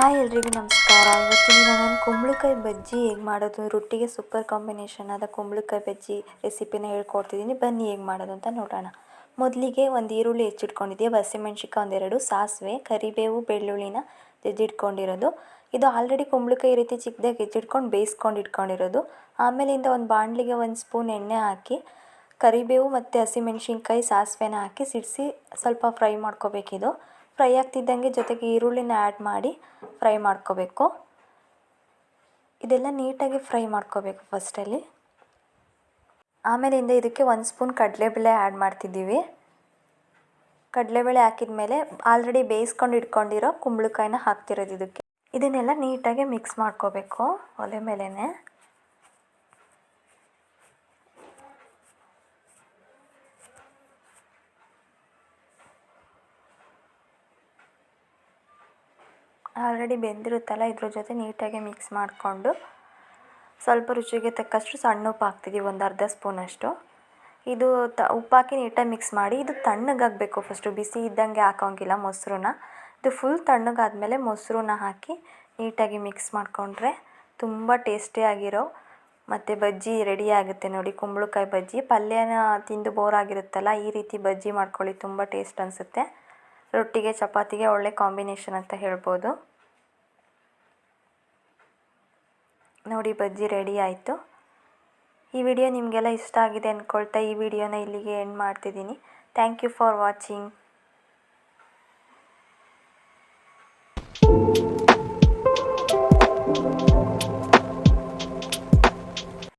Hi ಎಲ್ರಿಗೂ ನಮಸ್ಕಾರ. ಇವತ್ತಿನ ನಾನು ಕುಂಬಳಕಾಯಿ ಬಜ್ಜಿ ಹೇಗೆ ಮಾಡೋದು, ರೊಟ್ಟಿಗೆ ಸೂಪರ್ ಕಾಂಬಿನೇಷನ್ ಆದ ಕುಂಬಳಕಾಯಿ ಬಜ್ಜಿ ರೆಸಿಪಿನ ಹೇಳ್ಕೊಡ್ತಿದ್ದೀನಿ ಬನ್ನಿ ಹೇಗೆ ಮಾಡೋದು ಅಂತ ನೋಡೋಣ. ಮೊದಲಿಗೆ ಒಂದು ಈರುಳ್ಳಿ ಹೆಚ್ಚಿಟ್ಕೊಂಡಿದ್ದೆ. ಹಸಿಮೆಣ್ಸಿಕಾಯಿ ಒಂದೆರಡು, ಸಾಸಿವೆ, ಕರಿಬೇವು, ಬೆಳ್ಳುಳ್ಳಿನ ಜಜ್ಜಿಟ್ಕೊಂಡಿರೋದು ಇದು ಆಲ್ರೆಡಿ ಕುಂಬಳಕಾಯಿ ರೀತಿ ಚಿಕ್ಕದಾಗಿ ಹೆಚ್ಚಿಟ್ಕೊಂಡು ಬೇಯಿಸ್ಕೊಂಡು ಇಟ್ಕೊಂಡಿರೋದು. ಆಮೇಲಿಂದ ಒಂದು ಬಾಣಲಿಗೆ ಒಂದು ಸ್ಪೂನ್ ಎಣ್ಣೆ ಹಾಕಿ, ಕರಿಬೇವು ಮತ್ತು ಹಸಿಮೆಣ್ಸಿನ್ಕಾಯಿ, ಸಾಸಿವೆನ ಹಾಕಿ ಸಿಡಿಸಿ ಸ್ವಲ್ಪ ಫ್ರೈ ಮಾಡ್ಕೋಬೇಕಿದು. ಫ್ರೈ ಆಗ್ತಿದ್ದಂಗೆ ಜೊತೆಗೆ ಈರುಳ್ಳಿನ ಆ್ಯಡ್ ಮಾಡಿ ಫ್ರೈ ಮಾಡ್ಕೋಬೇಕು. ಇದೆಲ್ಲ ನೀಟಾಗಿ ಫ್ರೈ ಮಾಡ್ಕೋಬೇಕು ಫಸ್ಟಲ್ಲಿ ಆಮೇಲಿಂದ ಇದಕ್ಕೆ ಒಂದು ಸ್ಪೂನ್ ಕಡಲೆಬೇಳೆ ಆ್ಯಡ್ ಮಾಡ್ತಿದ್ದೀವಿ. ಕಡಲೆಬೇಳೆ ಹಾಕಿದ ಮೇಲೆ ಆಲ್ರೆಡಿ ಬೇಯಿಸ್ಕೊಂಡು ಇಟ್ಕೊಂಡಿರೋ ಕುಂಬಳಕಾಯಿನ ಹಾಕ್ತಿರೋದು ಇದಕ್ಕೆ. ಇದನ್ನೆಲ್ಲ ನೀಟಾಗಿ ಮಿಕ್ಸ್ ಮಾಡ್ಕೋಬೇಕು. ಒಲೆ ಮೇಲೇ ಆಲ್ರೆಡಿ ಬೆಂದಿರುತ್ತಲ್ಲ, ಇದ್ರ ಜೊತೆ ನೀಟಾಗಿ ಮಿಕ್ಸ್ ಮಾಡಿಕೊಂಡು ಸ್ವಲ್ಪ ರುಚಿಗೆ ತಕ್ಕಷ್ಟು ಸಣ್ಣ ಉಪ್ಪು ಹಾಕ್ತಿದ್ದೀವಿ ಒಂದು ಅರ್ಧ ಸ್ಪೂನಷ್ಟು ಇದು ತ, ಉಪ್ಪಾಕಿ ನೀಟಾಗಿ ಮಿಕ್ಸ್ ಮಾಡಿ, ಇದು ತಣ್ಣಗಾಗಬೇಕು ಫಸ್ಟು ಬಿಸಿ ಇದ್ದಂಗೆ ಹಾಕೋಂಗಿಲ್ಲ ಮೊಸರನ್ನ. ಇದು ಫುಲ್ ತಣ್ಣಗಾದಮೇಲೆ ಮೊಸರನ್ನ ಹಾಕಿ ನೀಟಾಗಿ ಮಿಕ್ಸ್ ಮಾಡಿಕೊಂಡ್ರೆ ತುಂಬ ಟೇಸ್ಟಿಯಾಗಿರೋ ಮತ್ತು ಬಜ್ಜಿ ರೆಡಿ ಆಗುತ್ತೆ ನೋಡಿ, ಕುಂಬಳಕಾಯಿ ಬಜ್ಜಿ. ಪಲ್ಯನ ತಿಂದು ಬೋರ್ ಆಗಿರುತ್ತಲ್ಲ, ಈ ರೀತಿ ಬಜ್ಜಿ ಮಾಡ್ಕೊಳ್ಳಿ, ತುಂಬ ಟೇಸ್ಟ್ ಅನಿಸುತ್ತೆ. ರೊಟ್ಟಿಗೆ, ಚಪಾತಿಗೆ ಒಳ್ಳೆ ಕಾಂಬಿನೇಷನ್ ಅಂತ ಹೇಳ್ಬೋದು. ನೋಡಿ ಬಜ್ಜಿ ರೆಡಿ ಆಯಿತು. ಈ ವಿಡಿಯೋ ನಿಮಗೆಲ್ಲ ಇಷ್ಟ ಆಗಿದೆ ಅಂದ್ಕೊಳ್ತಾ ಈ ವಿಡಿಯೋನ ಇಲ್ಲಿಗೆ ಎಂಡ್ ಮಾಡ್ತಿದ್ದೀನಿ. Thank you for watching